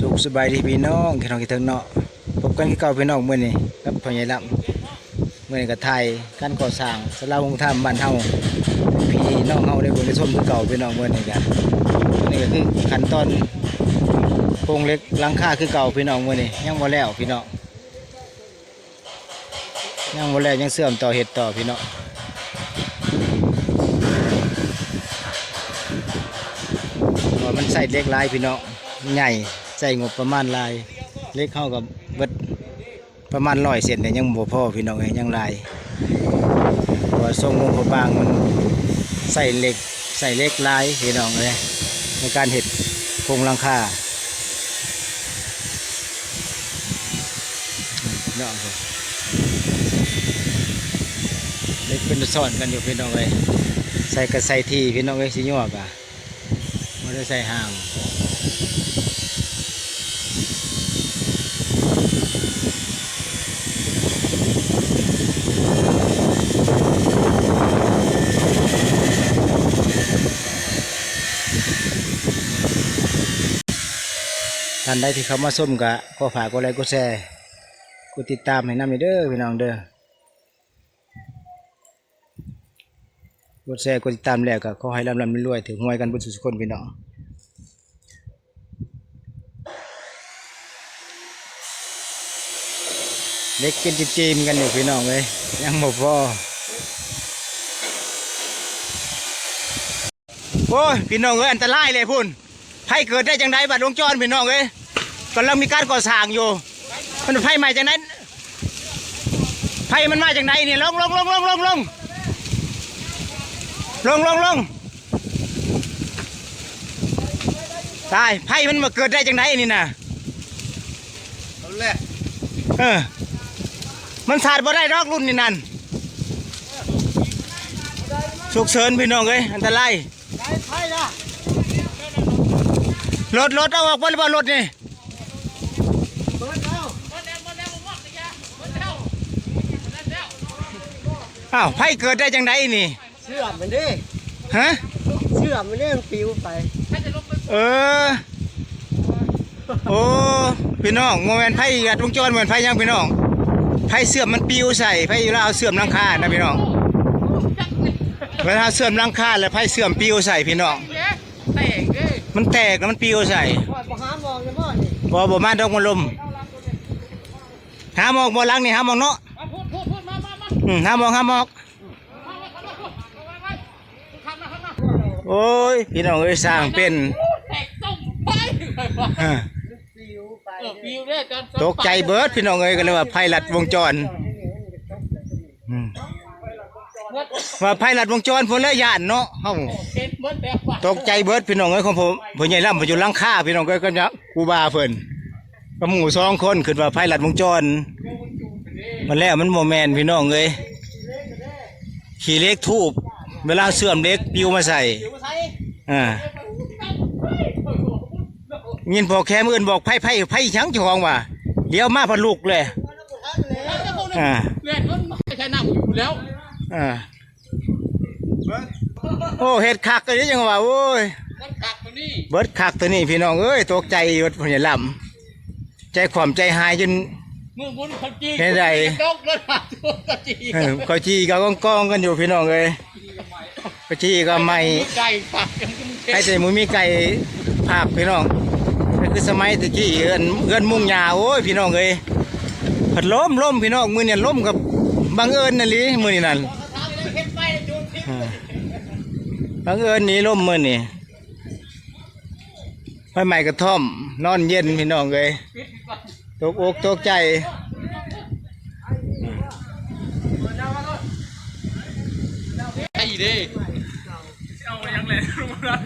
สุขสบายดีพี่น้องพี่น้องที่ถึงเนาะพบกันที่เก่าพี่น้องเมื้อนี้กับพ่อใหญ่ลำเมื้อนี้ก็ไทยการก่อสร้างสลาวงธรรมบ้านเฮาพี่น้องเฮาได้บ่ได้มคือเก่าพี่น้องเมื้อนี้ก็มื้อนี้ก็คือขั้นตอนโครงเล็กลังค่าคือเก่าพี่น้องเมื้อนี้ยังบ่แล้วพี่น้องยังบ่แล้วยังเสื่อมต่อเฮ็ดต่อพี่น้องมันใส่เล็กลายพี่น้องใหญ่ ใส่งบประมาณลายเล็กเข้ากับเบิดประมาณร้อยเศษเนี่ยยังบ่พอพี่น้องยังลายพราะว่าทรงงบประบางมันใส่เหล็กใส่เล็กลายพี่น้องเลยในการเห็ดโครงลังคาพี่น้องเอ้ยเล็กเป็นซ่อนกันอยู่พี่น้องเลยใส่กระใส่ทีพี่น้องเอ้ยสิยอกอะไม่ได้ใส่ห่างานใดที่เขามาส้มกะก็ฝากกดไลค์กดแชร์กดติดตามให้น้ำเด้อพี่น้องเด้อกดแชร์กดติดตามแล้วก็ขอให้ร่ำรำรวยถึงหวยกันบุญสุขคนพี่น้องเล็กกินจีมกันอยู่พี่น้องเลยยังหมดพอโอ้ยพี่น้องเอ้ยอันตรายเลยพุ่นไพ่เกิดได้จังไดบัดวงจรพี่น้องเอ้ย กำลังมีการก่อสร้างอยู่ มันไพ่ใหม่จังนั้นไพ่มันมาจังไดนี่ลงลงลงลงลงลงลงลงลงตายไพ่มันมาเกิดได้จังไดนี่นะเอาแหละเออมันสาดบ่ได้ดอกรุ่นนี่นั่นฉุกเฉินพี่น้องเอ้ยอันตรายไก่ไผ่ละรถรถเอาออกบ่หรือบ่รถนี่ เบิดแล้ว อ้าวไพ่เกิดได้จังไดนี่ เชื่อมมันดิฮะ เชื่อมมันดิมันปลิวไปเออ โอ้ พี่น้องโมเมนต์ไพ่กัดวงจรเหมือนไพ่ยังพี่น้องไพ่เสื่อมมันปิวใส่ไพ่อยู่แล้วเอาเสื่อมหลังคานะพี่น้องเวลาเสื่อมหลังคาแล้วไพ่เสื่อมปิวใส่พี่น้อง แตกเด้มันแตกแล้วมันปิวใส่ปล่อยปหามองเลยพ่อนี่บ่บ่มาดอกมันลมหามอกบ่หลังนี่หามอกเนาะ อืมหามอกหามอกมามามาพูดมามามาทำมาทำมาโอ้ยพี่น้องเอ้ยสร้างเป็นแตกต้มไปเออปลิวไปเออปิวเด้จนตกใจเบิดพี่น้องเอ้ยก็เลยว่าไพ่ลัดวงจรอืมว่าไพ่ลัดวงจรพุ่นเลยย่านเนาะเฮาเห็นเบิดแล้วว่ะตกใจเบิดพี่น้องเอ้ยของผมพ่อใหญ่ลำผมอยู่หลังคาพี่น้องเอ้ยก็จะกูบาเพิ่นกับหมู่สองคนขึ้นว่าไพ่ลัดวงจร มันแล้วมันโมแมนพี่น้องเลยขี่เล็กทูบเวลาเสื่อมเล็กปิวมาใส่อ่ายินพอแค่มื่นบอกไพ่ไพ่ไพ่ชังเจาของว่ะเดี๋ยวมาพะลุกเลยอ่าเลือดมันไม่ใช่น้ำอยู่แล้วอ่าโอ้เห็ดคักตัวนี้ยังว่าโอ้ยมันกัดตัวนี้เบิดคักตัวนี้พี่น้องเอ้ยตกใจยศพญาลำใจความใจหายจน มือบุญเขาจีเห็นไรดกรถมาตัวกะจีเออก็จีก็กองกองๆกันอยู่พี่น้องเอ้ยก็จีก็ไม่ไก่ปักยังมึงเทให้แต่หมูมีไก่ภาคพี่น้องนั่นคือสมัยตะกี้เอื้อนเอื้อนมุ่งหญ้าโอ้ยพี่น้องเอ้ยผัดล้มล้มพี่น้องมือเนี่ยล้มกับบังเอิญนั่นลิมือนี่นั่นทำเลยเห็นไปจูนทิ้งอ่าบังเอิญหนี้ล้มมือนี่ไฟใหม่กระท่อม นอนเย็นพี่น้องเอ้ย ตกอกตกใจไอ้เด้เอาอย่างไรรู้นะ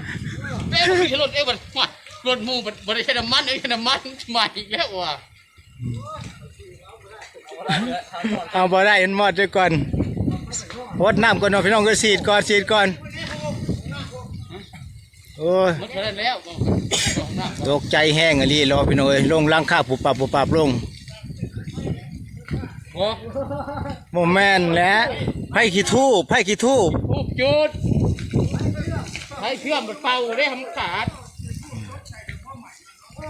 เอ้ยมีรถเอ้ยมันรถมูมันมันได้ใช้น้ำมันเอ้ยน้ำมันใหม่อีกแล้วว่ะเอาบ่ได้มันหมดด้วยก่อนวดน้ำก่อนเนาะพี่น้องก็สีดก่อนสีดก่อนโอ้ยมันเท่านั้นแล้วก็สองหน้า ตกใจแห้งอะลีรอพี่น้องเอ้ยลงลังค่าปุบปับปุบปับลงโอ้โมแมนและไผ่ขี้ทูบไผ่ขี้ทูบผูกจุดให้เชื่อมมันเป่าได้ทำขาด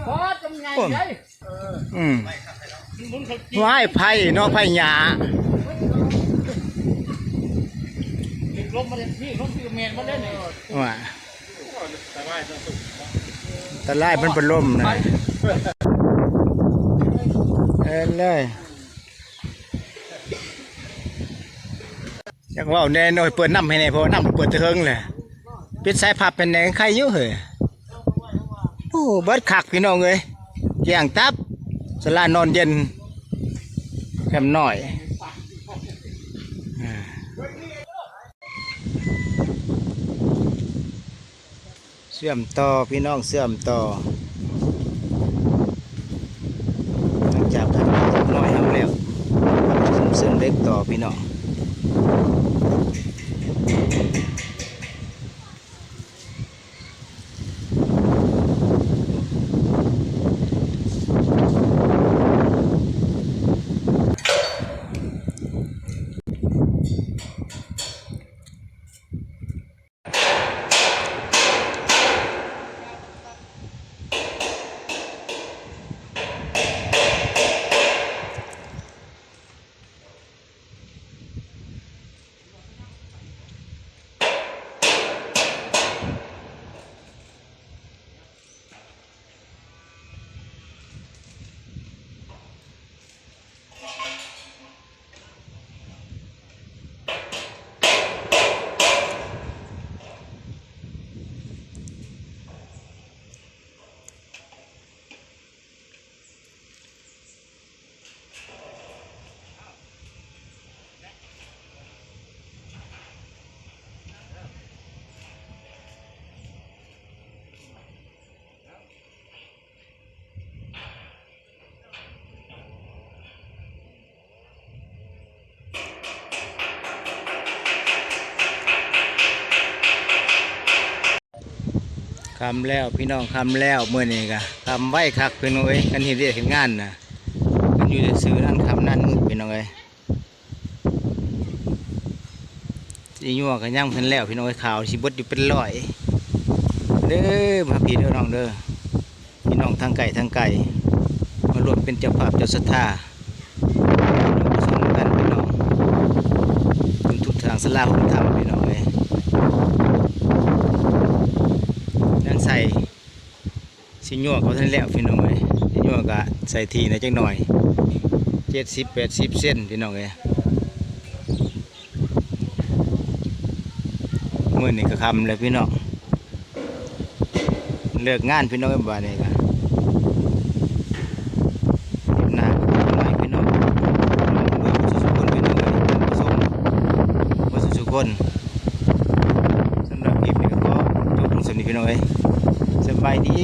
พอจำไงไงอืมมึงเขาจีว่ายไผ่เนาะไผ่หญ้าลมมาเลยพี่ลมพี่เมนมาเล่นเลยว่า ตะไลมันเป็นลมนะเอ็นเลยอยากเว่าแน่หน่อยเปิดน้ำให้แน่เพราะว่าน้ำเปิดเทิงเลยปิดสายพับเป็นแนงใครยู่เหรอโอ้เบิดคักพี่น้องเลยแกงตับสลานอนเย็นแคมหน่อย เสื่อมต่อพี่น้องเสื่อมต่อหลังจากทำงานจักหน้อยเอาแล้วเสื่อมเล็กต่อพี่น้องคำแล้วพี่น้องคำแล้วเมื่อนี้กะคำไหวคักพี่น้องเอ้ยกันเห็นเรียกเห็นงานนะกันอยู่ในซื้อนั่นคำนั่นมืดพี่น้องเอ้ยสีญัวกันย่างเพิ่นแล้วพี่น้องเอ้ยขาวสิบดอยู่เป็นร้อยเด้อมาพี่เด้อน้องเด้อพี่น้องทางไก่ทางไก่มารวมเป็นเจ้าภาพเจ้าศรัทธาสมกันพี่น้องเป็นทุกทางสลาผมทำพี่น้องเอ้ย นั่นใส่ สิญัวเขาท่านแล้วพี่น้องเอ้ยสิญัวก็ใส่ทีนะจังหน่อยเจ็ดสิบแปดสิบเส้นพี่น้องเอ้ยมื่อนี้ก็คำเลยพี่น้องเลิกงานพี่น้องเอ้ยบ้านนี้ก็หนาหน่อยพี่น้องเบื่อสุสุคนพี่น้องเอ้ยผสมผสมสุคนสำหรับคลิปนี้ก็จบลงสำนี้พี่น้องเอ้ยสบายดี